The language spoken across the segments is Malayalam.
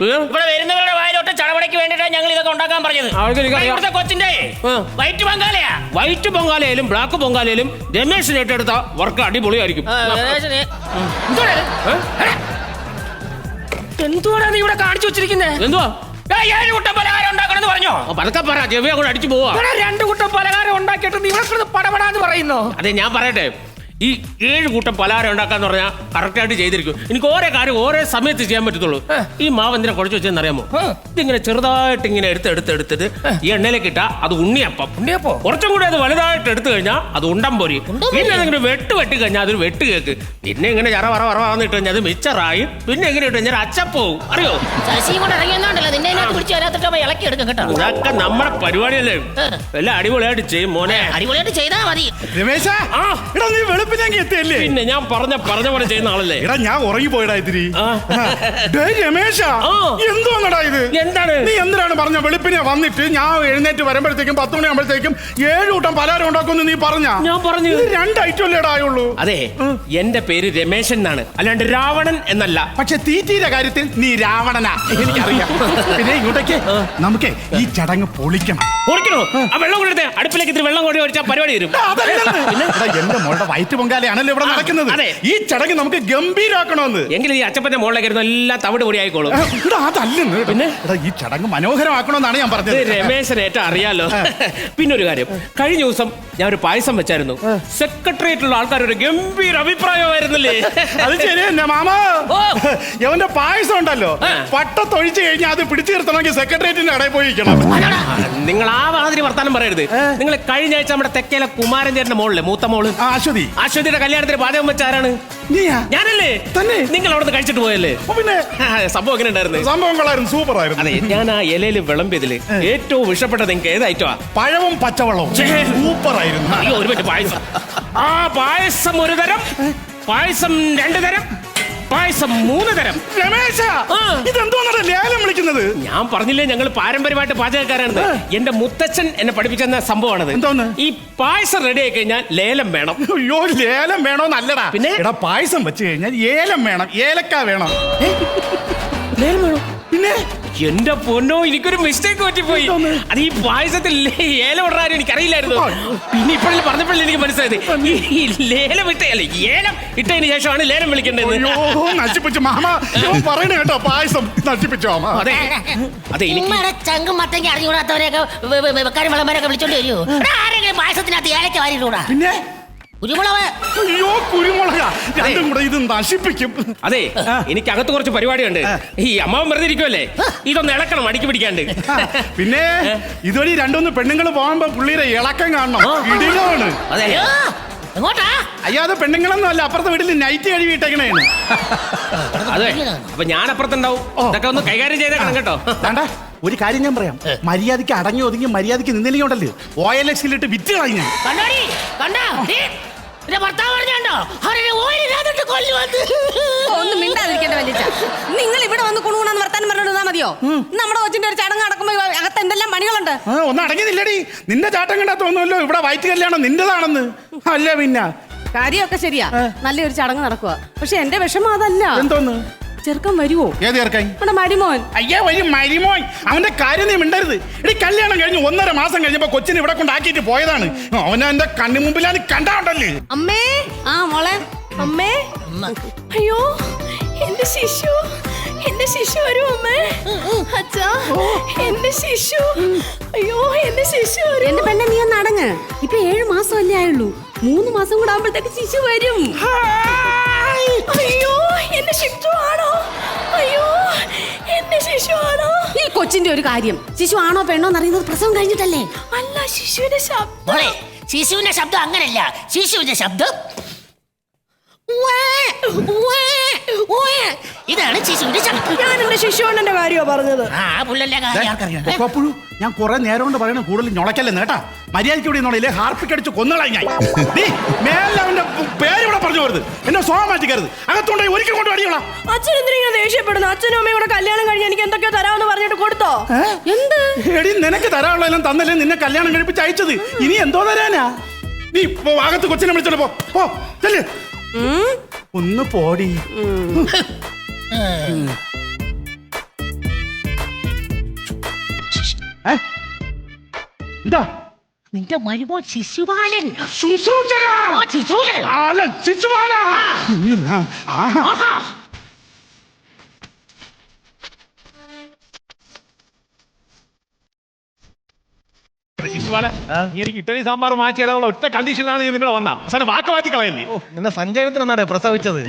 ഇവിടെ വരുന്നവരുടെ വായിലോട്ട് ചടപടയ്ക്ക് വേണ്ടിയിട്ടാണ് ഞങ്ങൾ ഇതൊക്കെ ഉണ്ടാക്കാൻ പറഞ്ഞത് എനിക്കറിയാം. ഇവിടുത്തെ കൊച്ചിന്റെ ആ. വൈറ്റ് ബംഗാളിയാ വൈറ്റ് പൊങ്കാലയിലും ബ്ലാക്ക് പൊങ്കാലയിലും രമേശിന് ഏറ്റെടുത്ത വർക്ക് അടിപൊളിയായിരിക്കും ആ, ഗണേശന്. എന്തുവാടാ ഇത്? ഏ? എടാ. എന്തുവാടാ നീ ഇവിടെ കാണിച്ചു വെച്ചിരിക്കുന്നേ എന്തുവാ ഏഴ് കുട്ടം പലഹാരം ഉണ്ടാക്കണമെന്ന് പറഞ്ഞോ ആ, പതുക്കെ പറ ചെവിയെ കൂടെ അടിച്ചു പോവാ ഇവിടെ രണ്ട് കുട്ടം പലഹാരം ഉണ്ടാക്കിയിട്ട് നീ ഇവിടെ കിടന്ന് പടപടാന്ന് പറയുന്നോ അതെ ഞാൻ പറയട്ടെ ഈ ഏഴ് കൂട്ടം പലഹാരം ഉണ്ടാക്കാന്ന് പറഞ്ഞാൽ കറക്റ്റായിട്ട് ചെയ്തിരിക്കും. എനിക്ക് ഓരോ കാര്യം ഓരോ സമയത്ത് ചെയ്യാൻ പറ്റത്തുള്ളൂ. ഈ മാവ് എന്തിനാ കുഴച്ച് വെച്ചെന്ന് അറിയാമോ? ഇതിങ്ങനെ ചെറുതായിട്ട് ഇങ്ങനെ എടുത്ത് എടുത്ത് എടുത്തിട്ട് ഈ എണ്ണയിലേക്ക് ഇട്ടാ അത് ഉണ്ണിയപ്പം. ഉണ്ണിയപ്പോ? കുറച്ചും കൂടി അത് വലുതായിട്ട് എടുത്തു കഴിഞ്ഞാൽ അത് ഉണ്ടം പോരി. പിന്നെ അതിങ്ങനെ വെട്ട് വെട്ടി കഴിഞ്ഞാൽ അതൊരു വെട്ട് കേക്ക്. പിന്നെ ഇങ്ങനെ ചറ വറ വറവാന്ന് ഇട്ട് കഴിഞ്ഞാൽ അത് മിച്ചറായി. പിന്നെ എങ്ങനെ ഇട്ട് കഴിഞ്ഞാൽ അച്ചപ്പോവും. അറിയോ? ഇതൊക്കെ നമ്മുടെ പരിപാടിയല്ലേ? എല്ലാം അടിപൊളിയായിട്ട് ചെയ്യും മോനെ. അടിപൊളിയായിട്ട് ചെയ്താൽ മതി. രമേശ ആ. എടാ വെളുപ്പിനെങ്കി എത്തിയല്ലേ പിന്നെ ഞാൻ പറഞ്ഞ പറഞ്ഞ പോലെ ചെയ്യുന്ന ആളല്ലേ? എടാ ഞാൻ ഉറങ്ങി പോയടാ ഇതിരി ഡേ രമേശ എന്തോന്നടാ ഇത്? എന്താണ്? നീ എന്തിനാണ് പറഞ്ഞ വെളുപ്പിനെ വന്നിട്ട് ഞാൻ എഴുന്നേറ്റ് വരുമ്പോഴത്തേക്കും പത്ത് മണിയാകുമ്പോഴത്തേക്കും ഏഴ് കൂട്ടം പലഹാരം ഉണ്ടാക്കുമെന്ന് നീ പറഞ്ഞ? ഞാൻ പറഞ്ഞു. ഇത് രണ്ട് ഐറ്റം അല്ലേടാ ആയുള്ളൂ? അതെ എന്റെ പേര് രമേശൻ എന്നാണ്. അല്ലാണ്ട് രാവണൻ എന്നല്ല. പക്ഷെ തീറ്റീന്റെ കാര്യത്തിൽ നീ രാവണനാ എനിക്കറിയാം. പിന്നെ ഇങ്ങോട്ടേക്ക്. നമുക്ക് ഈ ചടങ്ങ് പൊളിക്കണം. പൊളിക്കണോ? ആ. വെള്ളം കൊടുത്തേ അടുപ്പിലേക്ക് ഇത്തിരി വെള്ളം കൂടി ഒഴിച്ചാൽ പരിപാടി വരും. എന്റെ മോളുടെ വയറ്റ് പൊങ്കാലയാണല്ലോ ഇവിടെ നടക്കുന്നത്. അതെ. ഈ ചടങ്ങ് നമുക്ക് ഗംഭീരാക്കണമെന്ന് എങ്കിലും ഈ അച്ചപ്പന്റെ മുകളിലേക്ക് ഇരുന്ന് എല്ലാം തവിട് പൊടി ആയിക്കോളും എടാ, അതല്ലെന്ന് പിന്നെ? എടാ, ഈ ചടങ്ങ് മനോഹരമാക്കണമെന്നാണ് ഞാൻ ഇത് പറഞ്ഞത്. രമേശൻ ഏറ്റവും അറിയാലോ. പിന്നെ ഒരു കാര്യം. കഴിഞ്ഞ ദിവസം ഞാൻ ഒരു പായസം വെച്ചായിരുന്നു. സെക്രട്ടേറിയറ്റിലുള്ള ആൾക്കാർ ഒരു ഗംഭീര അഭിപ്രായമായിരുന്നില്ലേ? അത് ശരി തന്നെ മാമ. ഓ. എവന്റെ പായസം ഉണ്ടല്ലോ. ആ. പട്ടത്തൊഴിച്ച് കഴിഞ്ഞാൽ അത് പിടിച്ചു നിർത്തണമെങ്കിൽ സെക്രട്ടേറിയറ്റിന്റെ കടയിൽ പോയി ഇരിക്കണം. നിങ്ങൾ ആ വാതിരി വർത്താനം പറയരുത്. നിങ്ങൾ കഴിഞ്ഞ ആഴ്ച നമ്മുടെ തെക്കേലെ കുമാരൻ ചേട്ടന്റെ മോളിലെ മൂത്ത മോൾ? ആ, അശ്വതി. അശ്വതിയുടെ കല്യാണത്തിന് പാചകം വെച്ച ആരാണ്? നീയാ? ഞാനല്ലേ? തന്നെ? നിങ്ങൾ അവിടെ കഴിച്ചിട്ട് പോയല്ലേ? പിന്നെ? സംഭവം എങ്ങനെ ഉണ്ടായിരുന്നു? സംഭവങ്ങളായിരുന്നു സൂപ്പർ ആയിരുന്നു. അതെ ഞാൻ ആ ഇലയിൽ വിളമ്പിയതിൽ ഏറ്റവും ഇഷ്ടപ്പെട്ടത് നിങ്ങൾക്ക് ഏതായിട്ടോ പഴവും പച്ചവെള്ളവും. ഛേ. സൂപ്പർ ആയിരുന്നു. ഒരു പറ്റ് പായസം. ആ പായസം ഒരു തരം പായസം രണ്ടു തരം പായസം മൂന്ന് തരം. രമേശ. ഇതെന്തോന്നാണ് ലേലം വിളിക്കുന്നത്? ഞാൻ പറഞ്ഞില്ലേ ഞങ്ങൾ പാരമ്പര്യമായിട്ട് പാചകക്കാരാണ് എന്റെ മുത്തച്ഛൻ എന്നെ പഠിപ്പിച്ചെന്ന സംഭവമാണത്. എന്തോന്ന്? ഈ പായസം റെഡി ആയി കഴിഞ്ഞാൽ ലേലം വേണം. അയ്യോ ലേലം വേണോ നല്ലടാ പിന്നെ? എടാ പായസം വെച്ച് കഴിഞ്ഞാൽ ഏലം വേണം. ഏലക്ക വേണം. ലേലം വേണം? പിന്നെ? എന്റെ പൊന്നോ എനിക്കൊരു മിസ്റ്റേക്ക് പറ്റിപ്പോയി? അത് ഈ പായസത്തിൽ ലേല ഏലം ഇടാനും എനിക്കറിയില്ലായിരുന്നു. പിന്നെ ഇപ്പോഴും പറഞ്ഞപ്പോഴല്ലേ എനിക്ക് മനസ്സിലായത്? ഈ ലേലം ഇട്ട അല്ല ഏലം ഇട്ടതിന് ശേഷമാണ് ലേലം വിളിക്കേണ്ടത്. നശിപ്പിച്ചു മാമ. പറയണ കേട്ടോ പായസം നശിപ്പിച്ചു അതെ അതെ എനിക്ക് ചങ്കും മത്തങ്ങി അറിഞ്ഞുകൂടാത്തവരെയൊക്കെ വെക്കാരും വിളമ്പരൊക്കെ വിളിച്ചോണ്ട് വരുമോ ആരെങ്കിലും പായസത്തിനകത്ത് ഏലക്ക വാരിയിട്ടൂടാ പിന്നെ? കുരുമുളക്. അയ്യോ കുരുമുളക. രണ്ടും കൂടെ ഇത് നശിപ്പിക്കും. അതെ എനിക്ക് അകത്ത് കുറച്ച് പരിപാടിയുണ്ട്. ഈ അമ്മാവൻ വെറുതെ ഇരിക്കുമല്ലേ ഇതൊന്ന് ഇളക്കണം അടിക്ക് പിടിക്കാണ്ട്. പിന്നെ ഇതുവഴി രണ്ടൊന്ന് പെണ്ണുങ്ങൾ പോകുമ്പോ പുള്ളിയുടെ ഇളക്കം കാണണം. ഇടികളാണ്. അതെ. എങ്ങോട്ടാ? അയ്യോ അത് പെണ്ണുങ്ങളൊന്നും അല്ല. അപ്പുറത്തെ വീട്ടിൽ നൈറ്റ് കഴുകിയിട്ടേക്കണേണ് അതെ. അപ്പൊ ഞാൻ അപ്പുറത്തുണ്ടാവും ഇതൊക്കെ ഒന്ന് കൈകാര്യം ചെയ്തേക്കണം കേട്ടോ. വേണ്ട. ഒരു കാര്യം ഞാൻ പറയാം. മര്യാദയ്ക്ക് അടങ്ങി ഒതുങ്ങി മര്യാദയ്ക്ക് നിന്നില്ലെങ്കിൽ ഉണ്ടല്ലോ? ഓ എൽ എക്സിലിട്ട് വിറ്റ് കളഞ്ഞു. കണ്ടോടി കണ്ടോ? ഭർത്താവ് പറഞ്ഞോ കൊല്ലുവന്ന് ഒന്ന് വലിയ നിങ്ങൾ ഇവിടെ വന്ന് കുണുകുണെന്ന് വർത്താനം പറഞ്ഞിരുന്നാ മതിയോ? നമ്മുടെ കൊച്ചിന്റെ ഒരു ചടങ്ങ് നടക്കുമ്പോ അകത്ത് എന്തെല്ലാം പണികളുണ്ട്? ഒന്നും അടങ്ങിയില്ലടി അടങ്ങിയതില്ലടി. നിന്റെ ചാട്ടം കണ്ടാ തോന്നുമല്ലോ ഇവിടെ വയറ്റ് കല്യാണം നിന്റേതാണെന്ന്. അല്ല പിന്നെ. കാര്യമൊക്കെ ശരിയാ. നല്ലൊരു ചടങ്ങ് നടക്കുക പക്ഷെ എന്റെ വിഷമം അതല്ല. എന്തോന്ന്? ചെറുക്കൻ വരുവോ? ഏത് ചേർക്കായി നമ്മുടെ മരുമോൻ. അയ്യാ വരും മരിമോൻ. അവന്റെ കാര്യം നീ മിണ്ടരുത്. എടി കല്യാണം കഴിഞ്ഞ് ഒന്നര മാസം കഴിഞ്ഞപ്പോ കൊച്ചിനെ ഇവിടെ കൊണ്ടാക്കിയിട്ട് പോയതാണ്. അവനെ എന്റെ കണ്ണു മുമ്പിലാണ് കണ്ടാണ്ടല്ലേ? അമ്മേ ആ മോളെ. അമ്മേ. അയ്യോ എന്റെ ശിശു. എന്റെ ശിശു വരും അമ്മേ? അച്ഛാ എന്റെ ശിശു. അയ്യോ എന്റെ ശിശു വരും എന്റെ പെണ്ണെ നീ ഒന്ന് അടങ്ങ്. ഇപ്പൊ ഏഴു മാസം അല്ലേ ആയുള്ളൂ. മൂന്ന് മാസം കൂടെ ആകുമ്പോഴത്തേക്ക് ശിശു വരും. അയ്യോ എന്റെ കൊച്ചിന്റെ ഒരു കാര്യം. ശിശു ആണോ പെണ്ണോ എന്നറിയുന്നത് പ്രസവം കഴിഞ്ഞിട്ടല്ലേ? അല്ല ശിശുവിന്റെ ശബ്ദം. ശിശുവിന്റെ ശബ്ദം അങ്ങനല്ല. ശിശുവിന്റെ ശബ്ദം. ഇതാണ് ശിശുവിന്റെ ഞാൻ എന്റെ ശിശുവണ്ണന്റെ കാര്യമാ പറഞ്ഞത്. ആ കാര്യം ആർക്കറിയാം? ഞാൻ കുറെ നേരം കൊണ്ട് പറയണ കൂടുതൽ ഞൊളക്കല്ലേ നേട്ടാ മര്യാദയ്ക്ക് ഇവിടെ നോളില്ലേ ഹാർപ്പിക്ക് അടിച്ച് കൊന്നുകളായി ഞാൻ. നീ മേലെ അവന്റെ പേര് ഇവിടെ പറഞ്ഞു പോരുത്. എന്നെ സ്വഭാവം മാറ്റിക്കരുത്. അകത്തുണ്ടായി ഒരിക്കൽ കൊണ്ട് അടിയോളാം. അച്ഛൻ എന്തിനാ ദേഷ്യപ്പെടുന്നു? അച്ഛനും അമ്മയും കൂടെ കല്യാണം കഴിഞ്ഞ് എനിക്ക് എന്തൊക്കെയോ തരാമെന്ന് പറഞ്ഞിട്ട് കൊടുത്തോ? എന്ത്? എടി നിനക്ക് തരാനുള്ളതെല്ലാം തന്നല്ലേ നിന്നെ കല്യാണം കഴിപ്പിച്ച് അയച്ചത്? ഇനി എന്തോ തരാനാ? നീ ഇപ്പൊ അകത്ത് കൊച്ചിനെ വിളിച്ചോണ്ട് പോ. പോ ചെല്ല്. ഒന്ന് പോടി. എന്താ? നിന്റെ മരുമോ ശിശുപാലൻ. ശുശ്രൂഷ ശിശുബാലൻ ഇഡ്ഡലി സാമ്പാർ മാറ്റിയാലുള്ള ഒറ്റ കണ്ടീഷനിലാണ് നീ നിങ്ങളെ വന്ന അവസാനം വാക്ക് മാറ്റി കളയല്ലേ നിന്നെ സഞ്ചയത്തിനാണ് പ്രസവിച്ചത്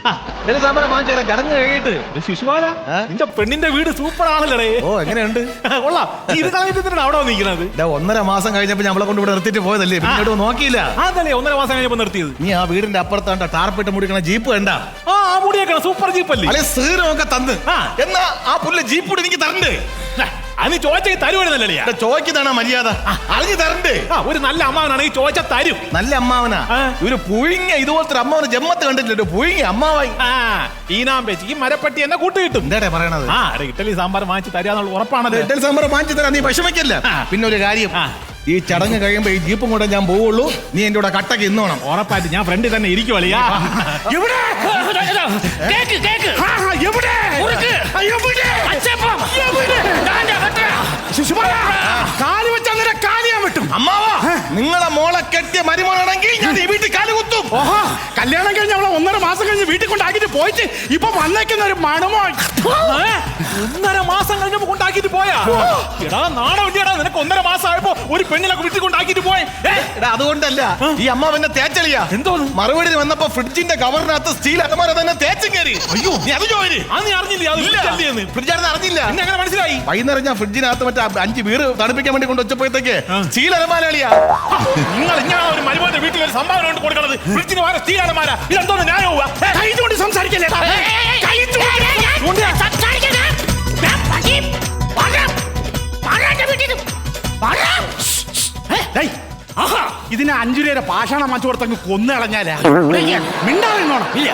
ഇട്ടലി സാമ്പാർ വാങ്ങിച്ചാൽ കടന്നു കഴിയിട്ട്. ശിശുപാല നിന്റെ പെണ്ണിന്റെ വീട് സൂപ്പർ ആണല്ലേ ഓ എങ്ങനെയുണ്ട്? കൊള്ളാം. ഇത് കളഞ്ഞിട്ട് അവിടെ നിൽക്കുന്നത് ഒന്നര മാസം കഴിഞ്ഞപ്പോ നമ്മളെ കൊണ്ട് ഇവിടെ നിർത്തിട്ട് പോയതല്ലേ? പിന്നീട് നോക്കിയില്ല. അതല്ലേ ഒന്നര മാസം കഴിഞ്ഞപ്പോ നിർത്തിയത്. നീ ആ വീടിന്റെ അപ്പുറത്താണ്ട ടാർപ്പിട്ട് മുടിക്കണ ജീപ്പ് കണ്ട? ആ ആ മുടിയൊക്കെ സൂപ്പർ ജീപ്പ് അല്ലേ അല്ലെ സീരമൊക്കെ തന്ന്. എന്നാ ആ പുല്ല് ജീപ്പ് കൂടി എനിക്ക് തരണ്ടേ? അത് ചോദിച്ചെങ്കിൽ തരുവാണെന്നല്ലേ ഇവിടെ ചോദിക്കുന്നതാണ് മര്യാദ? അറിഞ്ഞു തരണ്ടേ? ആ ഒരു നല്ല അമ്മാവനാണ് ഈ ചോദിച്ച തരും. നല്ല അമ്മാവനാ? ആ. ഒരു പുഴുങ്ങ ഇതുപോലത്തെ ഒരു അമ്മാവന് ജമ്മത്ത് കണ്ടിട്ടില്ല പുഴുങ്ങ അമ്മാവായി. ആ ഈനാമ്പേച്ചി ഈ മരപ്പട്ടി എന്നെ കൂട്ട് കിട്ടും. എന്താടേ പറയണത്? ആ അതെ ഇഡ്ഡലി സാമ്പാർ വാങ്ങിച്ച് തരാന്നുള്ള ഉറപ്പാണല്ലോ ഇഡ്ഡലി സാമ്പാർ വാങ്ങിച്ചു തരാം നീ വിഷമിക്കല്ല. ആ. പിന്നെ ഒരു കാര്യം ആ. ഈ ചടങ്ങ് കഴിയുമ്പോ ഈ ജീപ്പും കൂടെ ഞാൻ പോവുള്ളൂ. നീ എന്റെ കൂടെ കട്ടക്ക് ഇന്നോണം. ഉറപ്പായിട്ട് ഞാൻ ഫ്രണ്ടിൽ തന്നെ ഇരിക്കുവളിയാ എവിടെ? Cake cake. ആ, എവിടെ? മുറുക്ക്. എവിടെ? അച്ചപ്പം. ദാണ്ടാ, വെട്ടടാ. ശിശുപാല കാൽ വെച്ച നിന്റെ കാലിയാൻ വിട്ടും. അമ്മാവാ നിങ്ങളെ മോളെ കെട്ടിയ മരുമോളാണെങ്കിൽ ഞാൻ ഈ വീട്ടിൽ കാലുകുത്തും ഓഹോ കല്യാണം കഴിഞ്ഞ് അവളെ ഒന്നര മാസം കഴിഞ്ഞ് വീട്ടിൽ കൊണ്ടാക്കിട്ട് പോയിട്ട് ഇപ്പൊ വന്നേക്കുന്ന ഒരു മണമോ? ഒന്നര മാസം കഴിഞ്ഞപ്പോ കൊണ്ടാക്കിട്ട് പോയാ? എടാ നാണോ ഇല്ലടാ നിനക്ക് ഒന്നര മാസം ആയപ്പോ ഒരു പെണ്ണിനൊക്കെ വീട്ടിൽ കൊണ്ടാക്കിട്ട് പോയി. എടാ അതുകൊണ്ടല്ല ഈ അമ്മാവെന്നെ തേച്ചളിയാ. എന്തോ മറുപടി വന്നപ്പോ ഫ്രിഡ്ജിന്റെ കവറിനകത്ത് സ്റ്റീൽ അലമാര തന്നെ തേച്ചും കയറി. അയ്യോ. നീ അത് ജോലി. അത് നീ അറിഞ്ഞില്ല. ഫ്രിഡ്ജാണെന്ന് അറിഞ്ഞില്ല. എന്നെ എങ്ങനെ മനസ്സിലായി? വൈകുന്നേരം ഞാൻ ഫ്രിഡ്ജിനകത്ത് മറ്റേ അഞ്ച് വീട് തണുപ്പിക്കാൻ വേണ്ടി കൊണ്ട് ചീലരമാലാളിയാ നിങ്ങൾ ഇങ്ങനെ ഒരു മരുമോന്റെ വീട്ടിൽ ഒരു സംഭാവന കൊണ്ട് കൊടുക്കണത് വിളിച്ചിന് വേറെ ചീലരമാല. ഇതെന്തോന്ന് ന്യായവുക കൈ കൊണ്ട് സംസാരിക്കല്ലേ? കൈ കൊണ്ട് സംസാരിക്കണ വീട്ടിൽ ഇതിനെ അഞ്ചു രൂപയുടെ പാഷാണ മാറ്റി കൊടുത്തങ്ങ് കൊന്നിളഞ്ഞാലേ. ഇല്ല.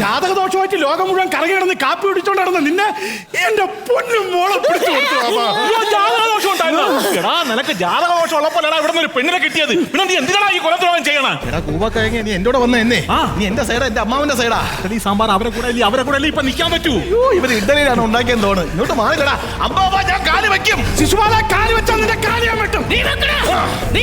ജാതക ദോഷമായിട്ട് ലോകം മുഴുവൻ കറങ്ങി കിടന്ന് കാപ്പി പിടിച്ചോണ്ട് നടന്ന് നിന്നെ എന്റെ പൊന്നും മോളെ നിനക്ക് ജാതക ദോഷം ഉള്ളപ്പോഴാണ് ഇവിടെ ഒരു പെണ്ണിനെ കിട്ടിയത്. പിന്നെ നീ എന്തിനാ ഈ കൊലത്രോഹം ചെയ്യണേ? എടാ നീ എന്റെ വന്ന എന്നെ. നീ എന്റെ സൈഡാ എന്റെ അമ്മാവന്റെ സൈഡാ നീ സാമ്പാർ അവരെ കൂടെ അല്ലേ? അവരെ കൂടെ ഇപ്പൊ നിൽക്കാൻ പറ്റൂ? ഇവർ ഇഡലിയിലാണ് ഉണ്ടാക്കിയെന്ന് തോന്നുന്നു. ഇങ്ങോട്ട് മാറിക്കടാ അമ്മാവ ഞാൻ കാൽ വെക്കും. ശിശുപാല കാൽ വെച്ചാൽ നിന്റെ കാൽ ഞാൻ വെട്ടും. നീ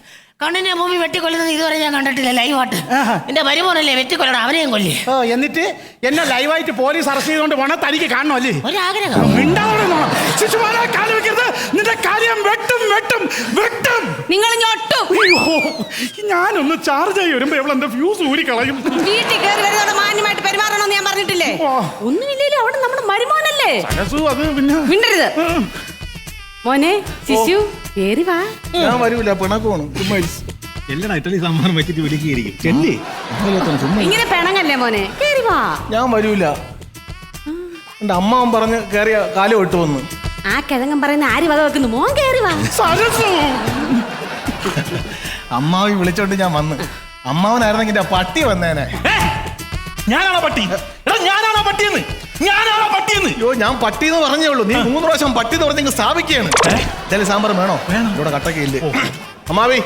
കണ്ണിനെ ഭൂമി വെട്ടിക്കൊല്ലുന്നത് ഇതുവരെ ഞാൻ കണ്ടിട്ടില്ല ലൈവായിട്ട്. എന്റെ വരുമോനല്ലേ വെട്ടിക്കൊല്ലണം അവനെയും കൊല്ലി. ഓ എന്നിട്ട് എന്നെ ലൈവായിട്ട് പോലീസ് അറസ്റ്റ് ചെയ്തുകൊണ്ട് പോണ തനിക്ക് ഒരാഗ്രഹം. മിണ്ടാതെ ശിശുപാല കാൽ വെക്കരുത്. നിന്റെ കാര്യം വെട്ടും വെട്ടും വെട്ടും. നിങ്ങൾ ഞാനൊന്ന് ചാർജ് ആയി വരുമ്പോ എവിടെ എന്റെ ഫ്യൂസ് ഊരി കളയും. വീട്ടിൽ കയറി വരുന്നതോടെ മാന്യമായിട്ട് പെരുമാറണമെന്ന് ഞാൻ പറഞ്ഞിട്ടില്ലേ. ഒന്നുമില്ലല്ലോ അവിടെ നമ്മുടെ മരുമോനല്ലേ? അത് പിന്നെ മിണ്ടരുത്. മോനെ ശിശു കേറി വാ. ഞാൻ വരൂല പിണക്കോണം ചുമ്മാ. എല്ലടാ ഇറ്റലി സാമ്പാർ വെച്ചിട്ട് വിളിക്കുകയായിരിക്കും ചെല്ലി. ഇങ്ങനെ പിണങ്ങല്ലേ മോനെ? കേറി വാ. ഞാൻ വരൂല. എന്റെ അമ്മാവൻ പറഞ്ഞ് കേറിയ കാലം ഇട്ട് വന്ന് ആ കിഴങ്ങൻ പറയുന്ന ആര് വക വെക്കുന്നു? മോൻ കേറി വാ. സരസു. അമ്മാവി വിളിച്ചോണ്ട് ഞാൻ വന്ന്. അമ്മാവനായിരുന്നെങ്കിൽ പട്ടി വന്നേനെ. ഞാനാണോ പട്ടി? എടാ ഞാനാണോ പട്ടിയെന്ന്? ഞാനാണോ പട്ടിന്ന് അയ്യോ ഞാൻ പട്ടി എന്ന് പറഞ്ഞേ ഉള്ളൂ. നീ മൂന്ന് പ്രാവശ്യം പട്ടി എന്ന് പറഞ്ഞെങ്കിൽ സ്ഥാപിക്കുകയാണ്. ചില സാമ്പാർ വേണോ? ഇവിടെ കട്ടക്കയില്ലേ അമ്മാവി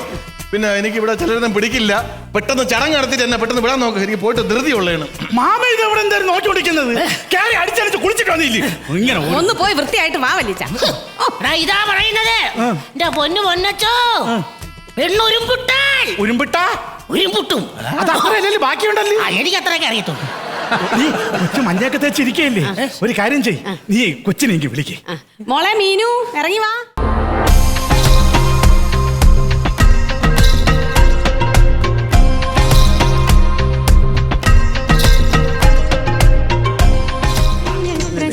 പിന്നെ എനിക്ക് ഇവിടെ ചിലരൊന്നും പിടിക്കില്ല. പെട്ടെന്ന് ചടങ്ങ് നടത്തിട്ട് എന്നെ പെട്ടെന്ന് വിടാൻ നോക്കുക എനിക്ക് പോയിട്ട് ധൃതിയുള്ളതാണ് മാമ ഇത് എവിടെ എന്തായാലും നോക്കിക്കൊണ്ടിരിക്കുന്നത് കയറി അടിച്ചടിച്ച് കുളിച്ചിട്ട് വന്നില്ലേ? ഇങ്ങനെ ഒന്ന് പോയി വൃത്തിയായിട്ട് വാ വലിച്ച. ഇതാ പറയുന്നത്. എന്റെ പൊന്നു പൊന്നച്ചോ. പെണ്ണുരുമ്പുട്ടാൽ ഉരുമ്പിട്ട? ഉരുമ്പുട്ടും. അത് അത്രയല്ലേ ബാക്കിയുണ്ടല്ലേ? എനിക്ക് അത്രയൊക്കെ അറിയത്തുള്ളൂ. നീ കൊച്ചു മഞ്ഞയൊക്കെ തേച്ചിരിക്കയല്ലേ ഒരു കാര്യം ചെയ്. നീ കൊച്ചിനെ എനിക്ക് വിളിക്കേ. മോളെ മീനു ഇറങ്ങി വാ.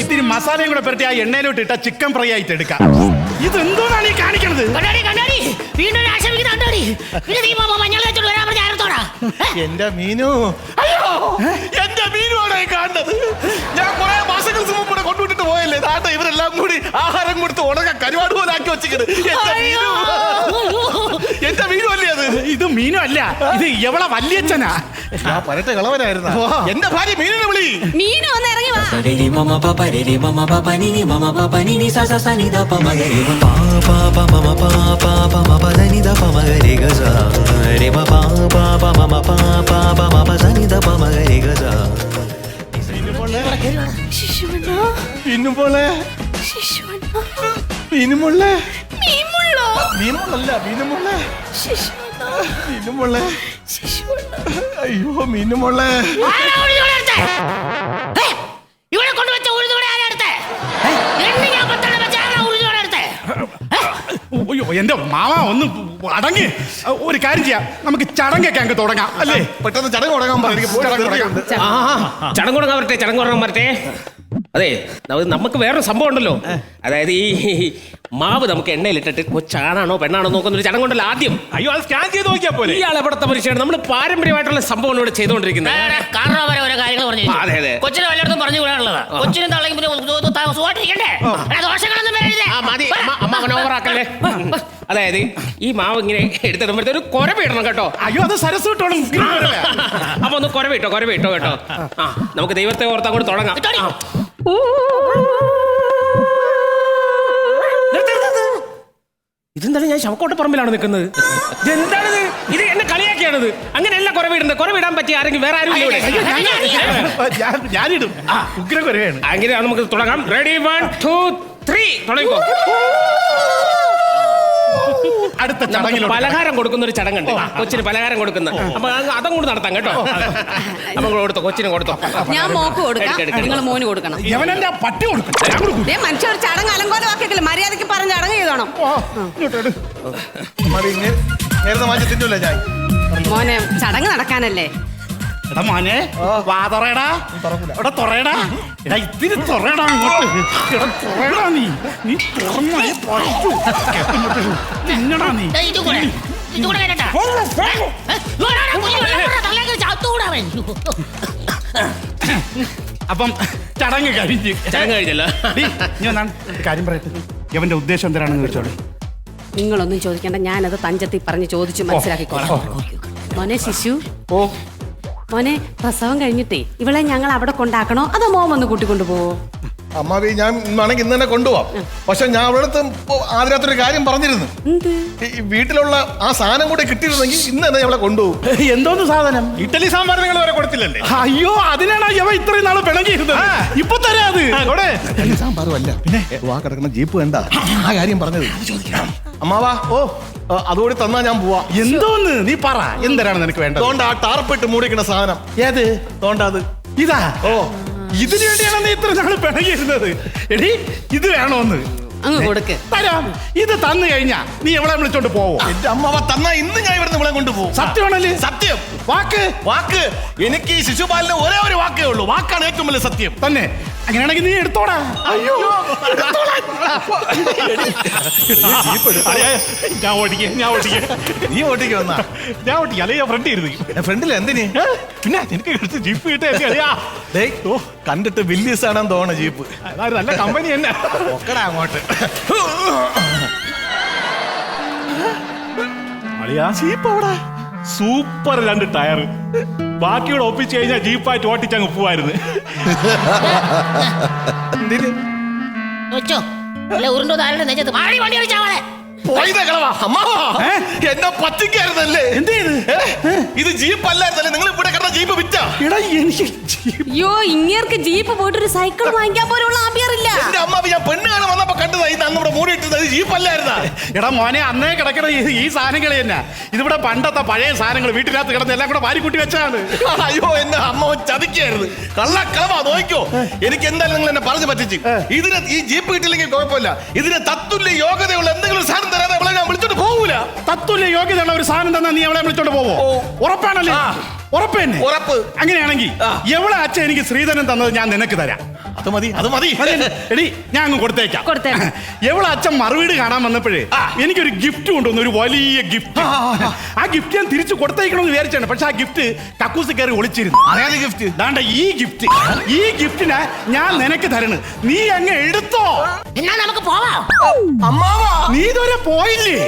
ഇത്തിരി മസാലയും കൂടെ പെരട്ടി ആ എണ്ണയിലോട്ട് ഇട്ട ചിക്കൻ ഫ്രൈ ആയിട്ട് എടുക്കാം. ഇത് എന്തോന്നാണ് ഈ കാണിക്കണത്? കണ്ണാടി കണ്ണാടി. വീണ്ടും ആശമിക്കുന്ന കണ്ണാടി. നീ മഞ്ഞൾ എന്റെ മീനു. എന്റെ മീനുമാണ് കാണുന്നത്? ഞാൻ കുറെ മാസങ്ങൾക്ക് മുമ്പ് ഇവിടെ കൊണ്ടുവിട്ടിട്ട് പോയല്ലേ? താത്ത ഇവരെല്ലാം കൂടി ആഹാരം കൊടുത്ത് ഉണക്ക കരുവാട് പോലെ ആക്കി വെച്ചിട്ട് എന്റെ മീനു. എന്റെ മീനു അല്ലേ അത്? ഇത് മീനും അല്ല ഇത് എവളെ വല്യച്ഛനാ? പരട്ടെ കളവനായിരുന്നു കളവനായിരുന്ന എന്റെ ഭാര്യ മീനിനെ വിളി. മീനു ഒന്ന് ഇറങ്ങി വാ Re re mama pa pa re re mama pa pa ni ni mama pa pa ni ni sa sa sa ni da pa ma ga re ma pa pa pa mama pa pa pa ma pa da ni da pa ma ga re ga sa re ma pa pa pa mama pa pa pa ma pa sa ni da pa ma ga re ga sa ശിശുവണ്ണ മീനുമോളെ ശിശുവണ്ണ മീനുമോളെ മീമുള്ളോ മീനുമോളല്ല മീനുമോളെ ശിശുവണ്ണ മീനുമോളെ ശിശുവണ്ണ അയ്യോ മീനുമോളെ അയ്യോ എന്റെ മാമ ഒന്ന് അടങ്ങി. ഒരു കാര്യം ചെയ്യാം. നമുക്ക് ചടങ്ങൊക്കെ അങ്ങ് തുടങ്ങാം അല്ലേ? പെട്ടെന്ന് ചടങ്ങ് തുടങ്ങാൻ ചടങ്ങ് തുടങ്ങാൻ വരട്ടെ ചടങ്ങ് തുടങ്ങാൻ വരട്ടെ. അതെ നമുക്ക് വേറൊരു സംഭവം ഉണ്ടല്ലോ. അതായത് ഈ മാവ് നമുക്ക് എണ്ണയിലിട്ടിട്ട് കൊച്ചാണാണോ പെണ്ണാണോ നോക്കുന്ന ഒരു ചടങ്ങുണ്ടല്ലോ ആദ്യം. അയ്യോ അത് സ്കാൻ ചെയ്ത് നോക്കിയാൽ പോലെ. ഇയാൾ എവിടത്തെ പരീക്ഷയാണ് നമ്മൾ പാരമ്പര്യമായിട്ടുള്ള സംഭവം ഇവിടെ ചെയ്തുകൊണ്ടിരിക്കുന്നത്. വേറെ കാരണം വരെ ഓരോ കാര്യങ്ങൾ പറഞ്ഞു അതെ, അതെ. കൊച്ചിനെ വല്ലയിടത്തും പറഞ്ഞു വിടാനുള്ളതാ കൊച്ചിനും അതായത് ഈ മാവ് ഇങ്ങനെ എടുത്തിടുമ്പോഴത്തെ ഒരു കൊരവിടണം കേട്ടോ. അയ്യോ അത് സരസ് വിട്ടോളും. അപ്പൊ ഒന്ന് കൊരവിട്ടോ കൊരവിട്ടോ കേട്ടോ. ആ നമുക്ക് ദൈവത്തെ ഓർത്ത് അങ്ങോട്ട് തുടങ്ങാം. ഇതെന്താണ് ഞാൻ ശവക്കോട്ട പറമ്പിലാണ് നിൽക്കുന്നത്? ഇതെന്താണിത്? ഇത് എന്നെ കളിയാക്കിയാണിത്. അങ്ങനെയല്ല കുറവിടുന്നത് കുറവിടാൻ പറ്റിയ ആരെങ്കിലും വേറെ ആരും ഞാനിടും. ഉഗ്രം കുറയാണ് അങ്ങനെയാണ് നമുക്ക് തുടങ്ങാം. റെഡി വൺ ടു ത്രീ തുടങ്ങിക്കോ. അടുത്ത ചടങ്ങിലോട്ട് പലഹാരം കൊടുക്കുന്ന ഒരു ചടങ്ങുണ്ട് കൊച്ചിന് പലഹാരം കൊടുക്കുന്ന. അപ്പൊ അങ്ങ് അതും കൂടി നടത്താം കേട്ടോ. അപ്പൊ കൊടുത്തോ? കൊച്ചിന് കൊടുത്തോ? ഞാൻ മോക്ക് കൊടുക്കാം. നിങ്ങൾ. മോന് കൊടുക്കണം. യവനെന്റെ പട്ടി കൊടുക്കും? ദേ മനുഷ്യ ഒരു ചടങ്ങ് അലങ്കോലമാക്കിയില്ല മര്യാദയ്ക്ക് പറഞ്ഞ് ചടങ്ങ് ചെയ്തോണം. നേരത്തെ മാറ്റി തിന്നൂല ഞാൻ മോനെ ചടങ്ങ് നടക്കാനല്ലേ? എടാ മോനെ വാ തുറയടാ. എടാ തുറയടാ. എടാ ഇതിന് തുറയടാ അങ്ങോട്ട് എടാ തുറയടാ നീ നീ തുറന്നേ ഇങ്ങോട്ട് തിന്നടാ നീ ദേ, ഇത് കൂടെ ഇത് കൂടെ കേട്ടാ അപ്പം ചടങ്ങ് കഴിഞ്ഞ്. ചടങ്ങ് കഴിഞ്ഞല്ലോ. ഞാൻ നീ ഒന്നാണ് കാര്യം പറയട്ടെ. ഇവന്റെ ഉദ്ദേശം എന്തിനാണെന്ന് ചോദിച്ചോളൂ. നിങ്ങളൊന്നും ചോദിക്കേണ്ട. ഞാനത് തഞ്ചത്തിൽ പറഞ്ഞ് ചോദിച്ചു മനസ്സിലാക്കിക്കോളാം. മോനെ ശിശു. ഓ. മോനെ പ്രസവം കഴിഞ്ഞിട്ടേ ഇവളെ ഞങ്ങൾ അവിടെ കൊണ്ടാക്കണോ അതോ മോൻ വന്ന് കൂട്ടിക്കൊണ്ടു പോവോ അമ്മാവി ഞാൻ വേണമെങ്കിൽ ഇന്ന് തന്നെ കൊണ്ടുപോവാം. പക്ഷെ ഞാൻ അവിടെ അടുത്ത് ഒരു കാര്യം പറഞ്ഞിരുന്നു. ഈ വീട്ടിലുള്ള ആ സാധനം കൂടെ കിട്ടിയിരുന്നെങ്കിൽ ഇന്ന് തന്നെ ഞങ്ങളെ കൊണ്ടുപോകും എന്തോന്ന് സാധനം? ഇഡലി സാമ്പാർ നിങ്ങൾ വരെ കൊടുത്തില്ലല്ലേ? അയ്യോ അതിനാണ് ഇവ ഇത്രയും നാൾ പിണങ്ങിയിരുന്നത്. ഇപ്പൊ തരാ അത്. സാമ്പാറും അല്ല. പിന്നെ? വാ കിടക്കുന്ന ജീപ്പ് വേണ്ട ആ കാര്യം പറഞ്ഞത്. അമ്മാവാ ഓ. അതുകൂടി തന്നാ ഞാൻ പോവാ. എന്തോന്ന്? നീ പറ. എന്തരാണ് നിനക്ക് വേണ്ടത്? തോണ്ട ആ ടാർപ്പിട്ട് മൂടിക്കുന്ന സാധനം. ഏത്? അതുകൊണ്ട് അത്. ഇതാ? ഓ. ഇതിനു വേണ്ടിയാണ് നീ ഇത്ര നാൾ പിണങ്ങിയിരുന്നത്. എടി ഇത് വേണോന്ന്? അങ്ങ് കൊടുക്ക്. തരാം. ഇത് തന്നു കഴിഞ്ഞാ നീ എവിടെ വിളിച്ചോണ്ട് പോവോ? എന്റെ അമ്മ തന്നാ ഇന്ന് ഞാൻ ഇവിടുന്ന് ഇവിടെ കൊണ്ടുപോകും. സത്യമാണല്ലേ സത്യം. വാക്ക്. വാക്ക്. എനിക്ക് ഈ ശിശുപാലിന് ഒരേ ഒരു വാക്കേ ഉള്ളൂ. വാക്കാണ് ഏറ്റവും വലിയ സത്യം. തന്നെ. അങ്ങനെയാണെങ്കിൽ നീ എടുത്തോടാ. അയ്യോ. ഞാൻ ഓടിക്കേ ഞാൻ ഓടിക്കേ. നീ ഓട്ടിക്ക് വന്നാ. ഞാൻ ഓടിക്കാം അല്ലെങ്കിൽ ഞാൻ ഫ്രണ്ട് ഇരുന്നു. ഫ്രണ്ടിൽ എന്തിന്? പിന്നെ എനിക്ക് കുറച്ച് ജീപ്പ് കിട്ടിയ അറിയാ ഡേയ്, ഓ. കണ്ടിട്ട് വില്യസ് ആണെന്ന് തോന്നണ ജീപ്പ്. അതായത് നല്ല കമ്പനി തന്നെ. ഒക്കടാ അങ്ങോട്ട്. അളിയാ ജീപ്പ് അവിടെ. സൂപ്പർ രണ്ട് ടയർ ബാക്കിയോട് ഒപ്പിച്ച് കഴിഞ്ഞാൽ ജീപ്പായിട്ട് ഓട്ടിച്ചങ്ങ് പോവായിരുന്നു. എന്തിന്? വെച്ചോ. അല്ല ഉരുണ്ടോ നെഞ്ചത്ത്. മാടി വണ്ടി എന്നെ പറ്റിക്കായിരുന്നല്ലേ? എന്ത് ചെയ്ത്? ഏ? ഇത് ജീപ്പ് അല്ലായിരുന്നല്ലേ നിങ്ങൾ ഇവിടെ കിടന്ന ജീപ്പ് വിറ്റാ? ഇടാ എനിക്ക് അയ്യോ ഇങ്ങേർക്ക് ജീപ്പ് പോയിട്ട് ഒരു സൈക്കിൾ വാങ്ങിക്കാൻ പോലുള്ള ആമ്പിയറില്ല എന്റെ അമ്മാവ് ഞാൻ പെണ്ണ് കാണാൻ വന്നപ്പോ കണ്ടതാ ഇത് അന്ന് ഇവിടെ മൂടിയിട്ടത് ജീപ്പ് അല്ലായിരുന്നാ എടാ മോനെ അന്നേ കിടക്കണ ഈ- സാധനങ്ങൾ തന്നെ. ഇതിവിടെ പണ്ടത്തെ പഴയ സാധനങ്ങൾ വീട്ടിനകത്ത് കിടന്ന് എല്ലാം കൂടെ വാരിക്കൂട്ടി വെച്ചാണ് അയ്യോ എന്നെ അമ്മ ചതിക്കായിരുന്നു. കള്ള കളവാ നോക്കിയോ എനിക്ക് എന്തായാലും നിങ്ങൾ എന്നെ പറഞ്ഞു പറ്റിച്ചു. ഇതിന് ഈ ജീപ്പ് കിട്ടില്ലെങ്കിൽ കുഴപ്പമില്ല. ഇതിന് തത്തുല്യ യോഗ്യതയുള്ള എന്തെങ്കിലും സാധനം തരാതെ അവളെ ഞാൻ വിളിച്ചോണ്ട് പോകൂല തത്തുല്യ യോഗ്യതയുള്ള ഒരു സാധനം തന്നാ നീ അവളെ വിളിച്ചോണ്ട് പോവോ? ഉറപ്പാണല്ലേ? ഉറപ്പ് തന്നെ. ഉറപ്പ്. അങ്ങനെയാണെങ്കിൽ എവിടെ അച്ഛൻ എനിക്ക് ശ്രീധരൻ തന്നത് ഞാൻ നിനക്ക് തരാം. അത് മതി അത് മതി. എടി ഞാൻ അങ്ങ് കൊടുത്തേക്കാം. കൊടുത്തേക്കാം. എവിടെ അച്ഛൻ മറുവീട് കാണാൻ വന്നപ്പോഴേ എനിക്കൊരു ഗിഫ്റ്റ് കൊണ്ടുവന്നു ഒരു വലിയ ഗിഫ്റ്റ് ആ ഗിഫ്റ്റ് ഞാൻ തിരിച്ചു കൊടുത്തേക്കണമെന്ന് വിചാരിച്ചാണ്. പക്ഷെ ആ ഗിഫ്റ്റ് കക്കൂസ് കയറി ഒളിച്ചിരുന്നു. അതേത് ഗിഫ്റ്റ് ദാണ്ട ഈ ഗിഫ്റ്റ് ഈ ഗിഫ്റ്റിനെ ഞാൻ നിനക്ക് തരണ്. നീ അങ്ങ് എടുത്തോ. എന്നാ നമുക്ക് പോവാം. അമ്മാവാ. നീ ഇതുവരെ പോയില്ലേ?